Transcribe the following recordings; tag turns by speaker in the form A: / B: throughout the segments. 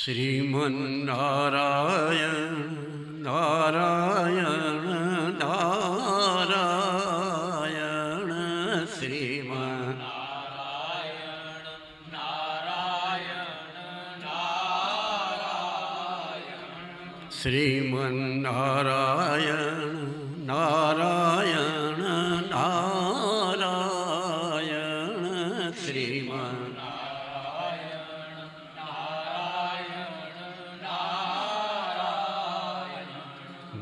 A: શ્રીમન્નારાયણ નારાયણ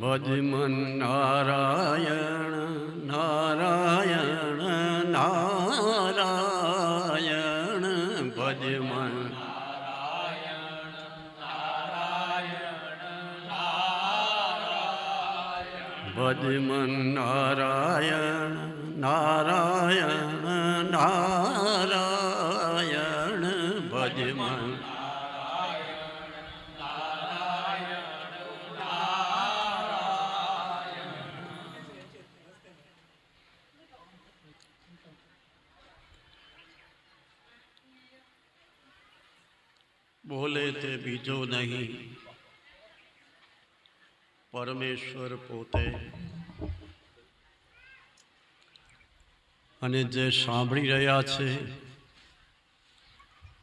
A: ભજમન નારાયણ નારાયણ નારાયણ ભજમન. ભજમન નારાયણ નારાયણ નારાયણ બોલે તે બીજો નહીં. પરમેશ્વર પોતે. અને જે સાંભળી રહ્યા છે,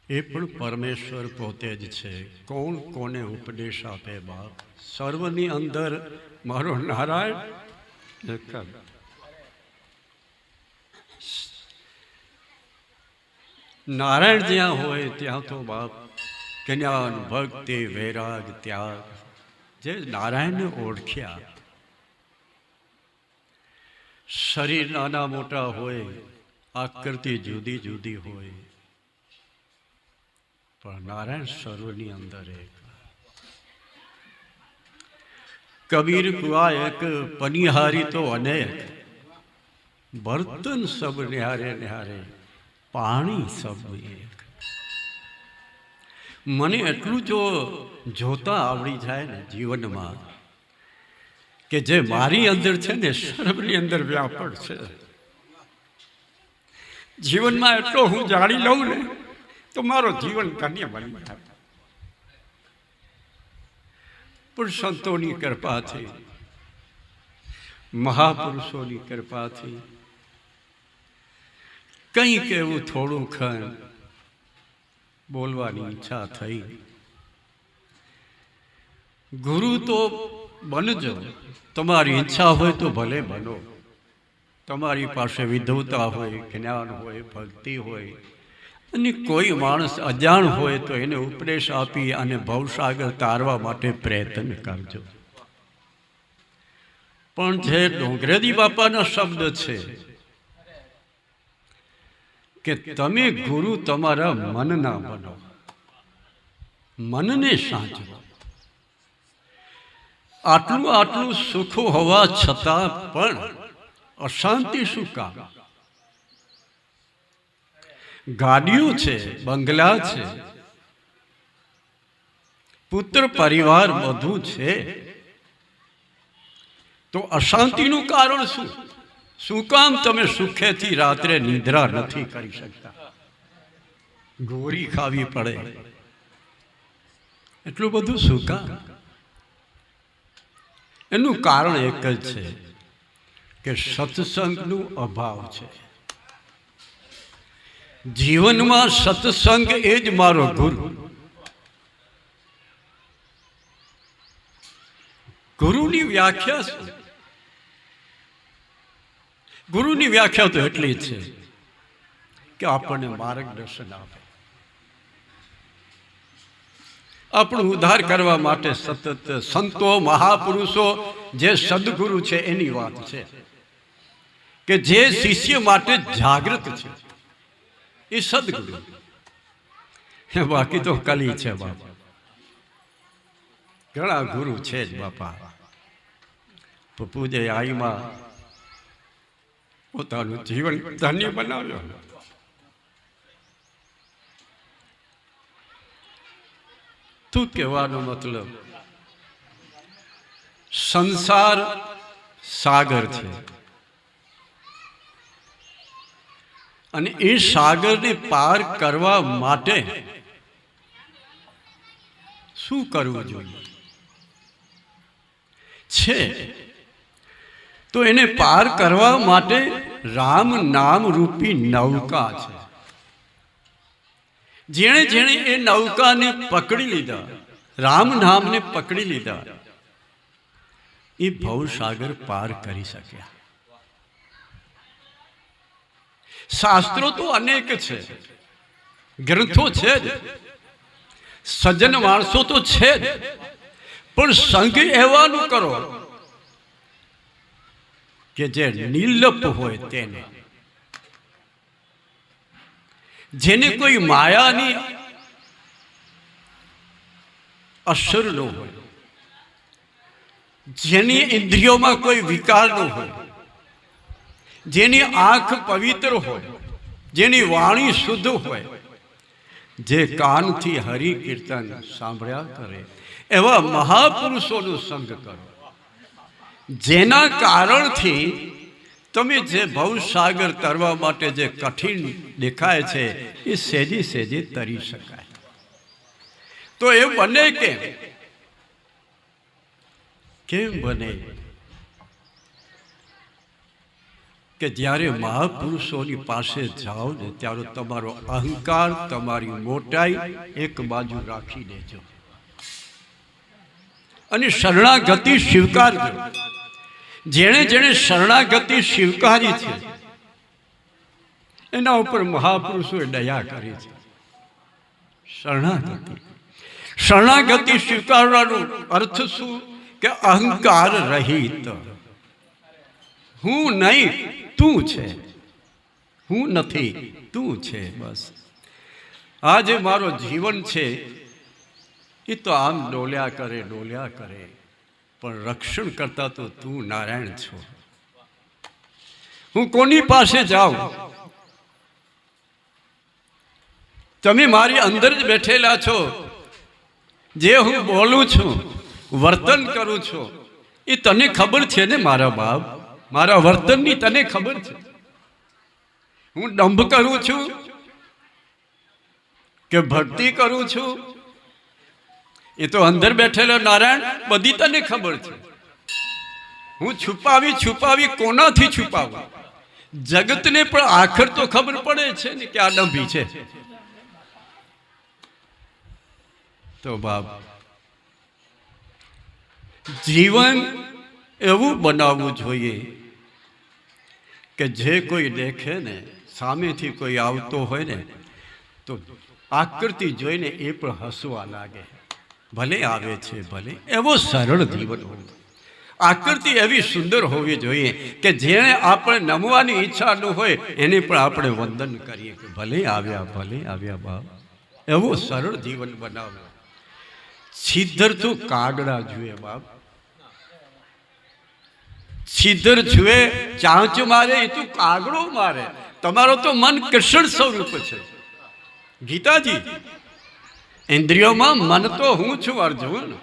A: એ પણ પરમેશ્વર પોતે જ છે. કોણ કોને ઉપદેશ આપે બાપ? સર્વની અંદર મારો નારાયણ. નારાયણ જ્યાં હોય ત્યાં તો બાપ જ્ઞાન ભક્તિ, વૈરાગ, ત્યાગ, જે નારાયણને ઓળખ્યા. શરીર નાના મોટા હોય, આકૃતિ જુદી જુદી હોય, પણ નારાયણ સર્વની અંદર એક. કબીર કુવા એક, પનિહારી તો અનેક. બર્તન સબ નિહારે નિહારે પાણી સબ એક. મને એટલું જો જોતા આવડી જાય ને જીવનમાં કે જે મારી અંદર છે ને સર્વની અંદર વ્યાપક છે. જીવનમાં એટલો હું જાણી લઉં ને તો મારો જીવન ધન્ય બની જાય. પણ સંતોની કૃપાથી, મહાપુરુષોની કૃપાથી, કંઈક એવું થોડું ખણ બોલવાની ઈચ્છા થઈ. ગુરુ તો બનજો. તમારી ઈચ્છા હોય તો ભલે બનો. તમારી પાસે વિધવતા હોય, જ્ઞાન હોય, ભક્તિ હોય, અને કોઈ માણસ અજાણ હોય તો એને ઉપદેશ આપી અને ભવસાગર તારવા માટે પ્રયત્ન કરજો. પણ જે ડોંગરેજી બાપાના શબ્દ છે કે તમે ગુરુ તમારા મનના બનો. મનને સાચવો. આટલું આટલું સુખ હોવા છતાં પણ અશાંતિ શું કામ? ગાડીઓ છે, બંગલા છે, પુત્ર પરિવાર બધું છે. તો અશાંતિનું કારણ શું? શું કામ તમે સુખેથી રાત્રે નિદ્રા નથી કરી શકતા? ગોરી ખાવી પડે. એટલું બધું શું કામ? એનું કારણ એક જ છે કે સત્સંગનું અભાવ છે. જીવનમાં સત્સંગ એ જ મારો ગુરુ. ગુરુની વ્યાખ્યા શું? ગુરુની વ્યાખ્યા તો એટલી જ છે કે આપણને માર્ગદર્શન આપે. આપણું ઉદ્ધાર કરવા માટે સતત સંતો, મહાપુરુષો, જે સદગુરુ છે, એની વાત છે કે જે શિષ્ય માટે જાગૃત છે, એ સદગુરુ. બાકી તો કલી છે, બાપા. ઘણા ગુરુ છે જ, બાપા. પૂજે આઈમાં પોતાનું જીવન ધન્ય બનાવ્યો. તું કહેવાનો મતલબ, સંસાર સાગર છે. અને એ સાગરને પાર કરવા માટે શું કરવું જોઈએ? છે. તો એને પાર કરવા માટે રામ નામ રૂપી નૌકા છે. જેણે જેણે એ નૌકાને પકડી લીધા, રામ નામને પકડી લીધા, એ ભવસાગર પાર કરી શક્યા. શાસ્ત્રો તો અનેક છે, ગ્રંથો છે જ, સજ્જન માણસો તો છે જ, પણ સંઘ એવાનું કરો કે જે નિર્લપ હોય તેને. જેને કોઈ માયાની અસર ન હોય. જેની ઇન્દ્રિયોમાં કોઈ વિકાર ન હોય. જેની આંખ પવિત્ર હોય. જેની વાણી શુદ્ધ હોય. જે કાનથી હરિ કીર્તન સાંભળ્યા કરે. એવા મહાપુરુષોનો સંગ કરો. જેના કારણથી તમે જે ભવસાગર તરવા માટે જે કઠિન દેખાય છે, એ સહેજી સહેજી તરી શકાય. તો એ બને કેમ? કેમ બને? કે જ્યારે મહાપુરુષોની પાસે જાઓ ને, ત્યારે તમારો અહંકાર તમારી મોટાઈ એક બાજુ રાખી દેજો. અને શરણાગતિ સ્વીકારજો. જેણે જેણે શરણાગતિ સ્વીકારી છે, એના ઉપર મહાપુરુષોએ દયા કરી છે. શરણાગતિ. શરણાગતિ સ્વીકારવાનો અર્થ શું? કે અહંકાર રહિત. હું નહીં, તું છે. હું નથી, તું છે, બસ. આ જે મારો જીવન છે એ તો આમ ડોલ્યા કરે ડોલ્યા કરે. પણ રક્ષણ કરતા તો તું નારાયણ છો. હું કોની પાસે જાઉં? તમે મારી અંદર જ બેઠેલા છો. જે હું બોલું છું, વર્તન કરું છું, એ તને ખબર છે ને મારા બાપ? મારા વર્તનની તને ખબર છે? હું દંભ કરું છું કે ભક્તિ કરું છું? એ તો અંદર બેઠેલો નારાયણ, બધી તને ખબર છે. હું છુપાવી છુપાવી કોનાથી છુપાવું? જગતને પણ આખર તો ખબર પડે છે ને કે આ ડંભી છે. તો બાપ, જીવન એવું બનાવવું જોઈએ કે જે કોઈ દેખે ને, સામેથી કોઈ આવતો હોય ને, તો આકૃતિ જોઈને એ પણ હસવા લાગે. ભલે આવે છે, ભલે. એવો સરળ જીવન હોય. આકૃતિ એવી સુંદર હોવી જોઈએ કે જેને આપણે નમવાની ઈચ્છા ન હોય, એને પણ આપણે વંદન કરીએ કે ભલે આવ્યા ભલે આવ્યા બાપ. એવો સરળ જીવન બનાવો. સિદ્ધર તો કાગડા જુએ બાપ. સિદ્ધર જુએ, ચાંચ મારે, એ તો કાગડો મારે. તમારો તો મન કૃષ્ણ સ્વરૂપ છે. ગીતાજી ઇન્દ્રિયોમાં મન તો હું છું, અર્જુન.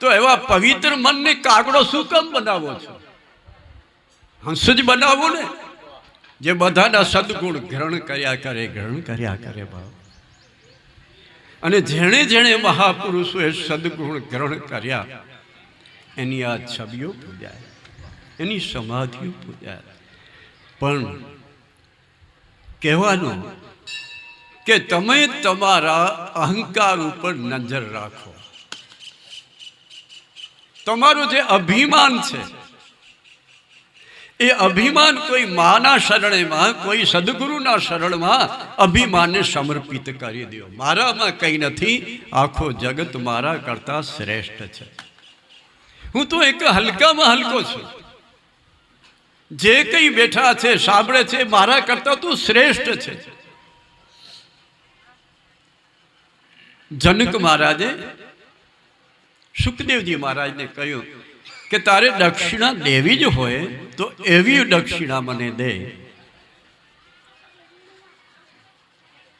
A: તો એવા પવિત્ર મનને કાગડો શું કામ બનાવો છો? હંસ જ બનાવો ને? જે બધાના સદગુણ ગ્રહણ કર્યા કરે, ગ્રહણ કર્યા કરે ભાવ અને જેણે જેણે મહાપુરુષોએ સદગુણ ગ્રહણ કર્યા, એની આ છબીઓ પૂજાય, એની સમાધિઓ પૂજાય. પણ કહેવાનું કે તમે તમારા અહંકાર ઉપર નજર રાખો. તમારું જે અભિમાન છે, એ અભિમાન કોઈ માના શરણેમાં, કોઈ સદગુરુના શરણમાં અભિમાનને સમર્પિત કરી દો. મારામાં કંઈ નથી, આખો જગત મારા કરતા શ્રેષ્ઠ છે. હું તો એક હલકામાં હલકો છું. જે કંઈ બેઠા છે, સાંભળે છે, મારા કરતા તો શ્રેષ્ઠ છે. જનક મહારાજે સુખદેવજી મહારાજને કહ્યું કે તારે દક્ષિણા દેવી જ હોય તો એવી દક્ષિણા મને દે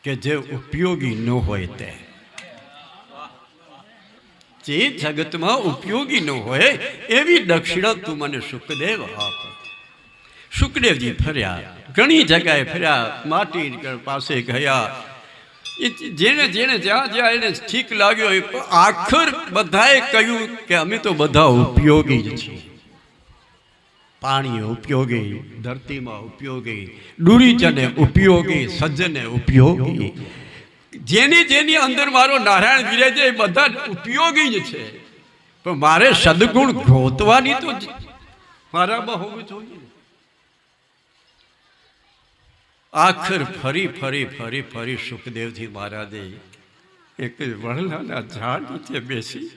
A: કે જે ઉપયોગી ન હોય તે. જે જગતમાં ઉપયોગી ન હોય એવી દક્ષિણા તું મને સુખદેવ આપ. સુખદેવજી ફર્યા, ઘણી જગાએ ફર્યા, માટી પાસે ગયા જેને જેને જ્યાં જ્યાં એને ઠીક લાગ્યો એ આખર બધાએ કહ્યું કે અમે તો બધા ઉપયોગી જ છીએ. પાણી ઉપયોગી, ધરતીમાં ઉપયોગી ડુરીચને ઉપયોગી, સજ્જને ઉપયોગી. જેની જેની અંદર મારો નારાયણ વિરાજે એ બધા ઉપયોગી જ છે. પણ મારે સદગુણ ગોતવાની તો મારામાં હોવું જોઈએ. આખર ફરી ફરી ફરી ફરી સુખદેવજી મહારાજે એક વડલાના ઝાડ નીચે બેસી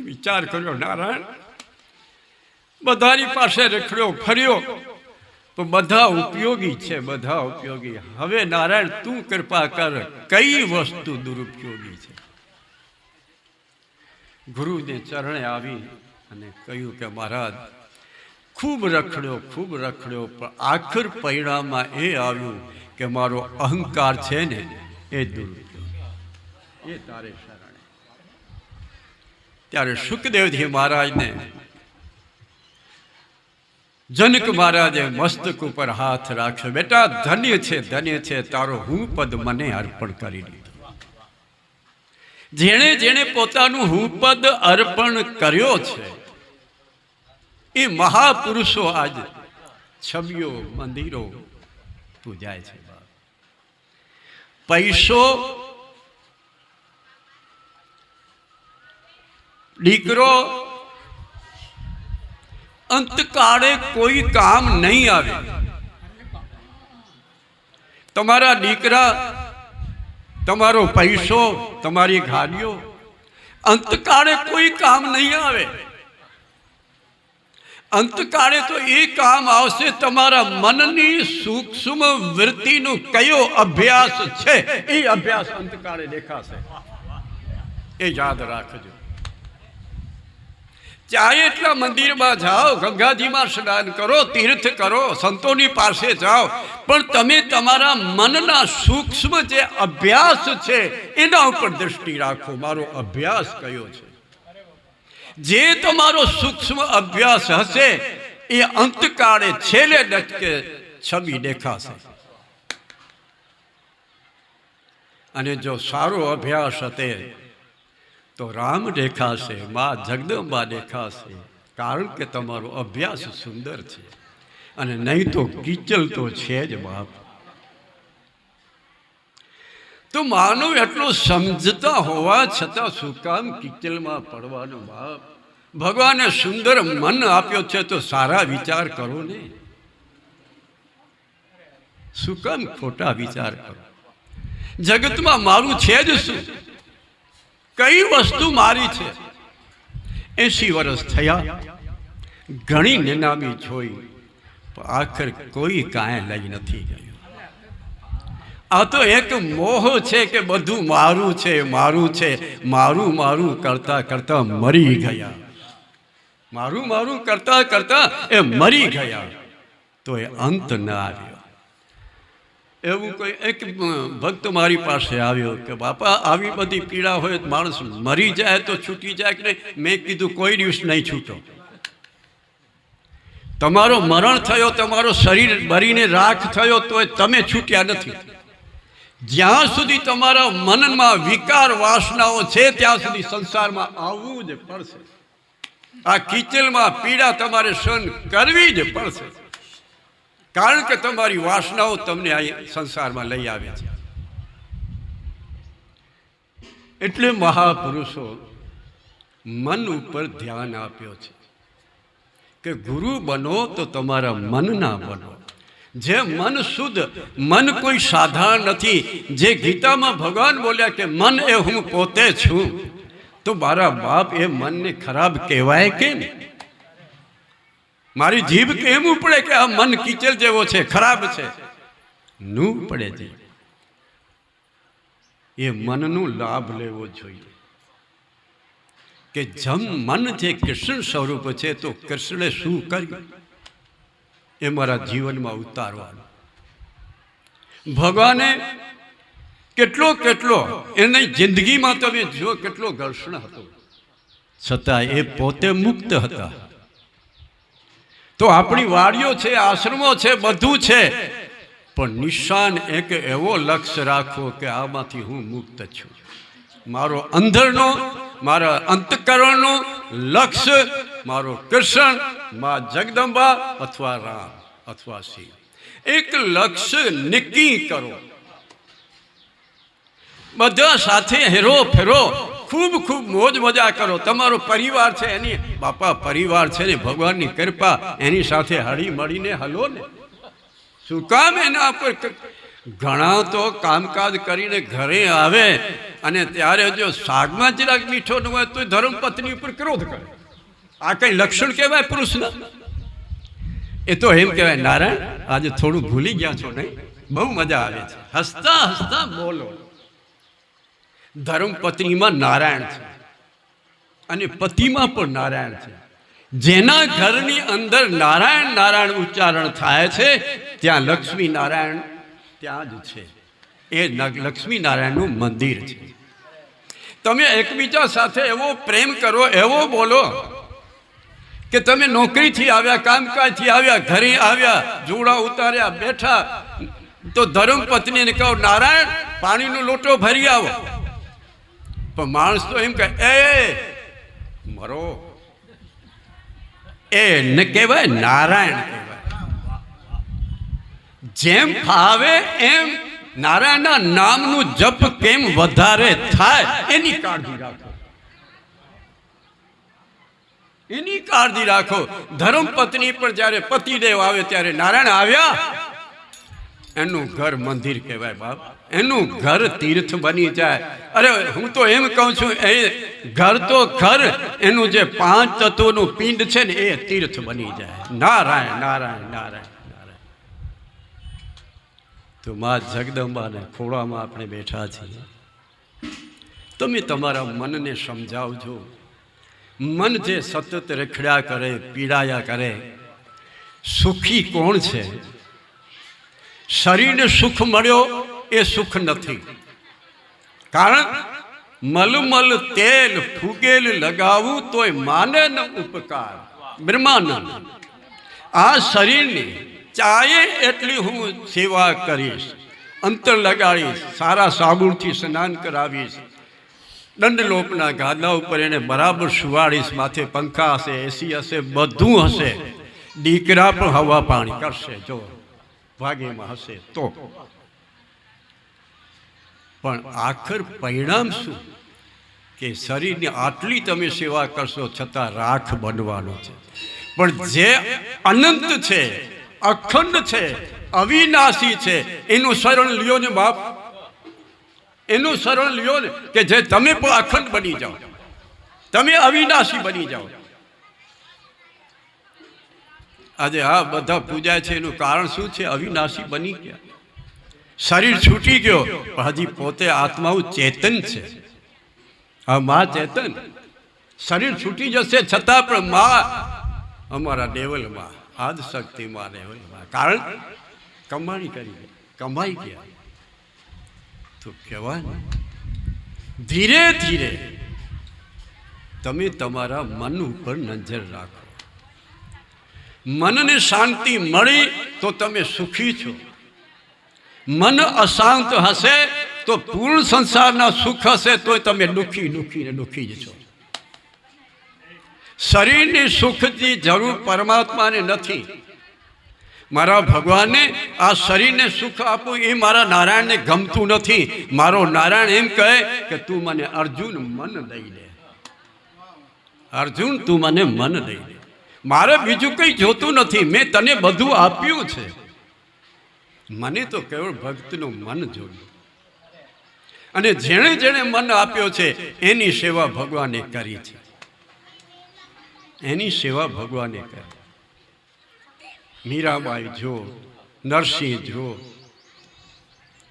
A: વિચાર કર્યો, નારાયણ, બધાની પાસે રખડ્યો, ફર્યો. તો બધા ઉપયોગી છે, બધા ઉપયોગી. હવે નારાયણ, તું કૃપા કર, કઈ વસ્તુ દુરુપયોગી છે? ગુરુને ચરણે આવી અને કહ્યું કે, મહારાજ ખૂબ રખડ્યો ખૂબ રખડ્યો, પણ આખર પરિણામમાં એ આવ્યું કે મારો અહંકાર છે ને એ દૂર એ તારે શરણે. ત્યારે સુખદેવજી મહારાજને જનક મહારાજે મસ્તક ઉપર હાથ રાખ્યો, બેટા, ધન્ય છે ધન્ય છે, તારો હું પદ મને અર્પણ કરી દીધું. જેણે જેણે પોતાનું હું પદ અર્પણ કર્યો છે એ મહાપુરુષો આજ છબીઓ, મંદિરો પૂજાય છે પૈસો, દીકરો, અંતકાળે કોઈ કામ નહીં આવે. તમારા દીકરા, તમારો પૈસો, તમારી ગાડીઓ, અંતકાળે કોઈ કામ નહીં આવે. અંતકાળે તો એ કામ આવશે, તમારા મનની સૂક્ષ્મ વૃત્તિનો કયો અભ્યાસ છે? એ અભ્યાસ અંતકાળે દેખાશે. એ યાદ રાખજો. ચાહે એટલા મંદિરમાં જાઓ, ગંગાજીમાં સ્નાન કરો, તીર્થ કરો, સંતોની પાસે જાઓ. પણ તમે તમારા મનના સૂક્ષ્મ જે અભ્યાસ છે, એના ઉપર દ્રષ્ટિ રાખો. મારો અભ્યાસ કયો છે? જે તમારો સૂક્ષ્મ અભ્યાસ હશે, એ અંતકાળે છેલ્લે ડટકે છબી દેખાશે. અને જો સારો અભ્યાસ હતે, તો રામ દેખાશે, મા જગદંબા દેખાશે, કારણ કે તમારો અભ્યાસ સુંદર છે. અને નહીં તો કીચલ તો છે જ બાપ. તો માનવ એટલો સમજતા હોવા છતાં શું કામ કિચલમાં પડવાનો બાપ? ભગવાને સુંદર મન આપ્યો છે તો સારા વિચાર કરો ને. શું કામ ખોટા વિચાર કરો? જગતમાં મારું છે જ શું? કઈ વસ્તુ મારી છે? એસી વર્ષ થયા, ઘણી નિનામી જોઈ આખર કોઈ કાંઈ લઈ નથી ગયું. આ તો એક મોહ છે કે બધું મારું છે મારું છે. મારું મારું કરતા કરતા મરી ગયા. મારું મારું કરતા કરતા એ મરી ગયા. તો એ અંત ન આવ્યો. એવું કોઈ એક ભક્ત મારી પાસે આવ્યો કે, બાપા, આવી બધી પીડા હોય માણસ મરી જાય તો છૂટી જાય કે નહીં? મેં કીધું, કોઈ દિવસ નહીં છૂટો. તમારો મરણ થયો, તમારો શરીર મરીને રાખ થયો તો તમે છૂટ્યા નથી. જ્યાં સુધી તમારા મનમાં વિકાર વાસનાઓ છે, ત્યાં સુધી સંસારમાં આવવું જ પડશે. આ કિચલમાં પીડા તમારે સહન કરવી જ પડશે. કારણ કે તમારી વાસનાઓ તમને અહીં સંસારમાં લઈ આવે છે. એટલે મહાપુરુષો મન ઉપર ધ્યાન આપ્યો છે કે ગુરુ બનો તો તમારા મનના બનો. જે મન શુદ્ધ, મન કોઈ સાધારણ નથી. જે ગીતામાં ભગવાન બોલ્યા કે, મન એ હું પોતે છું. તો મારા બાપ એ મનને ખરાબ કહેવાય કેમ? મારી જીભ કેમ ઉપડે કે આ મન કીચલ જેવો છે, ખરાબ છે? નું પડે છે. એ મનનો લાભ લેવો જોઈએ. કે જમ મન જે કૃષ્ણ સ્વરૂપ છે, તો કૃષ્ણે શું કર્યું? એ મારા જીવનમાં ઉતારવાનું. ભગવાને કેટલો કેટલો, એની જિંદગીમાં તમે જો કેટલો ઘર્ષણ હતો, છતાં એ પોતે મુક્ત હતા. તો આપણી વાડીઓ છે, આશ્રમો છે, બધું છે, પણ નિશાન એક એવો લક્ષ્ય રાખો કે આમાંથી હું મુક્ત છું. મારો અંદરનો મારા અંતકરણનો લક્ષ્ય મારો કૃષ્ણ, મા જગદંબા અથવા રામ અથવા શિવ. એક લક્ષ્ય નિકી કરો. બધા સાથે હેરો ફેરો, ખૂબ ખૂબ મોજ મજા કરો. તમારો પરિવાર છે, એની બાપા પરિવાર છે ને, ભગવાનની કૃપા એની સાથે હળી મળીને હલો ને. શું કામ એના પર ઘણા તો કામકાજ કરીને ઘરે આવે અને ત્યારે જો શાકમાં જરાક મીઠો ન હોય તો ધર્મપત્ની ઉપર ક્રોધ કરે. આ કઈ લક્ષણ કહેવાય પુરુષના? એ તો એમ કહેવાય, નારાયણ, આજે થોડું ભૂલી ગયા છો નહીં? બહુ મજા આવે છે. હસતા હસતા બોલો. ધર્મપત્નીમાં નારાયણ છે અને પતિમાં પણ નારાયણ છે. જેના ઘરની અંદર નારાયણ નારાયણ ઉચ્ચારણ થાય છે, ત્યાં લક્ષ્મી નારાયણ ત્યાં જ છે. એ લક્ષ્મીનારાયણનું નારાયણનું મંદિર છે. તમે એકબીજા સાથે એવો પ્રેમ કરો, એવો બોલો કે તમે નોકરીથી આવ્યા, કામકાજથી આવ્યા, ઘરે આવ્યા, જોડા ઉતાર્યા, બેઠા, તો ધર્મપત્નીને કહો, નારાયણ, પાણીનો લોટો ભરી આવો. પણ માણસ તો એમ કહે, એ, મરો. એ ને કહેવાય, નારાયણ કહેવાય. જેમ ફાવે એમ નારાયણના નામનું જપ કેમ વધારે થાય, એની કાળજી રાખો. એની કાળજી રાખો. ધર્મપત્ની પણ જ્યારે પતિદેવ આવે ત્યારે નારાયણ આવ્યા. એનું ઘર મંદિર કહેવાય બાપ. એનું ઘર તીર્થ બની જાય. અરે હું તો એમ કહું છું, એ ઘર તો ઘર, એનું જે પાંચ તત્વોનું પિંડ છે ને, એ તીર્થ બની જાય. નારાયણ નારાયણ નારાયણ. તો મા જગદંબાને ખોળામાં આપણે બેઠા છીએ. તમે તમારા મનને સમજાવજો. મન જે સતત રખડ્યા કરે, પીડાયા કરે, સુખી કોણ છે? શરીરને સુખ મળ્યો એ સુખ નથી. કારણ મલમલ તેલ ફૂગેલ લગાવું તોય માને ન ઉપકાર. બ્રહ્માનંદ, આ શરીરની ચાહે એટલી હું સેવા કરીશ, અંતર લગાડીશ, સારા સાબુણથી સ્નાન કરાવીશ. દંડલોપના ગાદા ઉપર એને બરાબર સુવાડીશ, માથે પંખા હશે એસી હશે, બધું હશે. દીકરા પણ હવા પાણી કરશે, જો ભાગ્યમાં હશે તો. પણ આખર પરિણામ શું? કે શરીરની આટલી તમે સેવા કરશો છતાં રાખ બનવાનો છે. પણ જે અનંત છે અખંડ છે, અવિનાશી છે. એનું શરણ લ્યો ને બાપ. એનું શરણ લ્યો ને કે જે તમે પણ અખંડ બની જાઓ. તમે અવિનાશી બની જાઓ. આજે આ બધા પૂજા છે, એનું કારણ શું છે? અવિનાશી બની ગયા. શરીર છૂટી ગયો હજી પોતે આત્માઓ ચેતન છે. હા મા ચેતન. શરીર છૂટી જશે છતાં પણ મા અમારા દેવલમાં આદ શક્તિ મારે હોય કારણ કમાણી કરી. કમાઈ ગયા. તો કહેવાય ધીરે ધીરે તમે તમારા મન ઉપર નજર રાખો. મનને શાંતિ મળી તો તમે સુખી છો. મન અશાંત હશે તો પૂર્ણ સંસારના સુખ હશે તો તમે દુઃખી દુઃખી ને દુઃખી જ છો. શરીરની સુખની જરૂર પરમાત્માને નથી. મારા ભગવાનને આ શરીરને સુખ આપવું એ મારા નારાયણને ગમતું નથી. મારો નારાયણ એમ કહે કે તું મને અર્જુન મન દઈ દે. અર્જુન, તું મને મન દઈ દે. મારે બીજું કંઈ જોતું નથી. મેં તને બધું આપ્યું છે. મને તો કેવળ ભક્તનું મન જોયું. અને જેણે જેણે મન આપ્યો છે, એની સેવા ભગવાને કરી છે. એની સેવા ભગવાને કરી. મીરાબાઈ જો, નરસિંહ જો,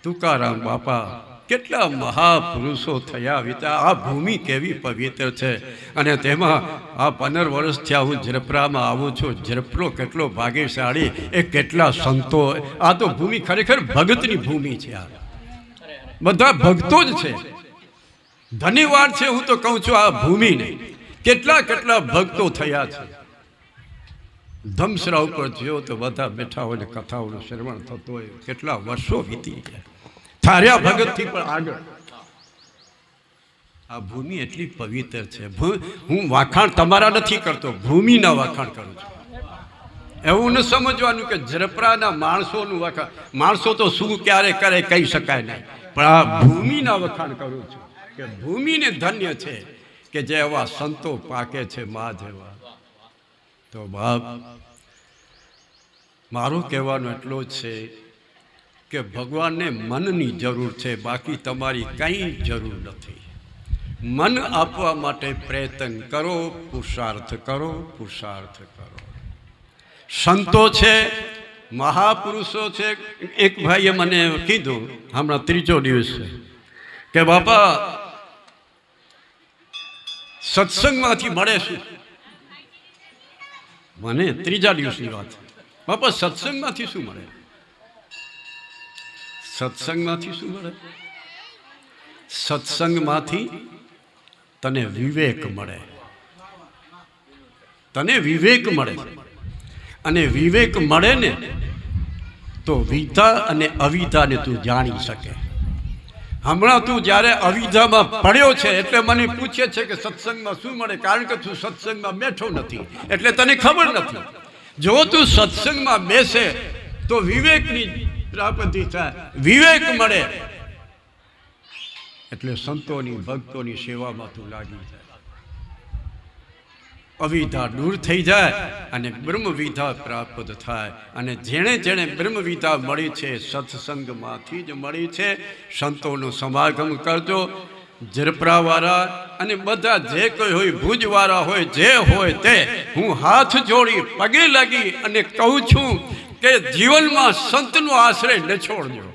A: તુકારામ બાપા, કેટલા મહાપુરુષો થયા વિતા. આ ભૂમિ કેવી પવિત્ર છે. અને તેમાં આ પંદર વર્ષ થયા હું ઝરપરામાં આવું છું. ઝરપરો કેટલો ભાગ્યશાળી, એ કેટલા સંતો. આ તો ભૂમિ ખરેખર ભગતની ભૂમિ છે આ. બધા ભક્તો જ છે. ધન્યવાદ છે હું તો કહું છું આ ભૂમિને. કેટલા કેટલા ભક્તો થયા છે. ધમસરા ઉપર જોયો તો બધા બેઠા હોય કથાઓનું શ્રવણ થતું હોય. કેટલા વર્ષો વીતી ગયા. થાર્યા ભગતથી પણ આગળ. આ ભૂમિ એટલી પવિત્ર છે. હું વાખાણ તમારા નથી કરતો, ભૂમિના વાખાણ કરું છું. એવું ન સમજવાનું કે ઝરપરાના માણસોનું વખાણ માણસો તો શું ક્યારે કરે, કહી શકાય નહીં. પણ આ ભૂમિના વખાણ કરું છું કે ભૂમિને ધન્ય છે. કે જે એવા સંતો પાકે છે મા જેવા. તો બાપ, મારું કહેવાનું એટલું છે કે ભગવાનને મનની જરૂર છે, બાકી તમારી કંઈ જરૂર નથી. મન આપવા માટે પ્રયત્ન કરો, પુરુષાર્થ કરો પુરુષાર્થ કરો. સંતો છે, મહાપુરુષો છે, એક ભાઈએ મને કીધું હમણાં ત્રીજો દિવસ કે બાપા સત્સંગમાંથી મળે શું મને ત્રીજા દિવસની વાત બાપા, સત્સંગમાંથી શું મળે? સત્સંગમાંથી શું મળે? સત્સંગમાંથી તને વિવેક મળે. તને વિવેક મળે. અને વિવેક મળે ને તો વિતા અને અવિતાને તું જાણી શકે. હમણાં તું જ્યારે અવિધામાં પડ્યો છે એટલે મને પૂછે છે કે સત્સંગમાં શું મળે? કારણ કે તું સત્સંગમાં બેઠો નથી. એટલે તને ખબર નથી. જો તું સત્સંગમાં બેસે, તો વિવેકની પ્રાપ્તિ થાય. વિવેક મળે. એટલે સંતોની, ભક્તોની સેવામાં તું લાગી જાય. અવિધા દૂર થઈ જાય અને બ્રહ્મવિધા પ્રાપ્ત થાય. અને જેણે જેણે બ્રહ્મવિધા મળી છે, સત્સંગમાંથી જ મળી છે, સંતોનો સમાગમ કરજો. જરપરાવાળા અને બધા જે કોઈ હોય, ભુજવાળા હોય, જે હોય તે હું હાથ જોડી પગે લાગી અને કહું છું કે જીવનમાં સંતનો આશ્રય ન છોડજો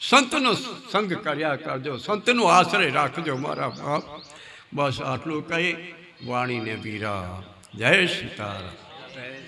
A: સંતનો સંગ કર્યા કરજો. સંતનો આશ્રય રાખજો મારા બાપ. બસ આટલું કહી વાણીને વીરા. જય સીતારામ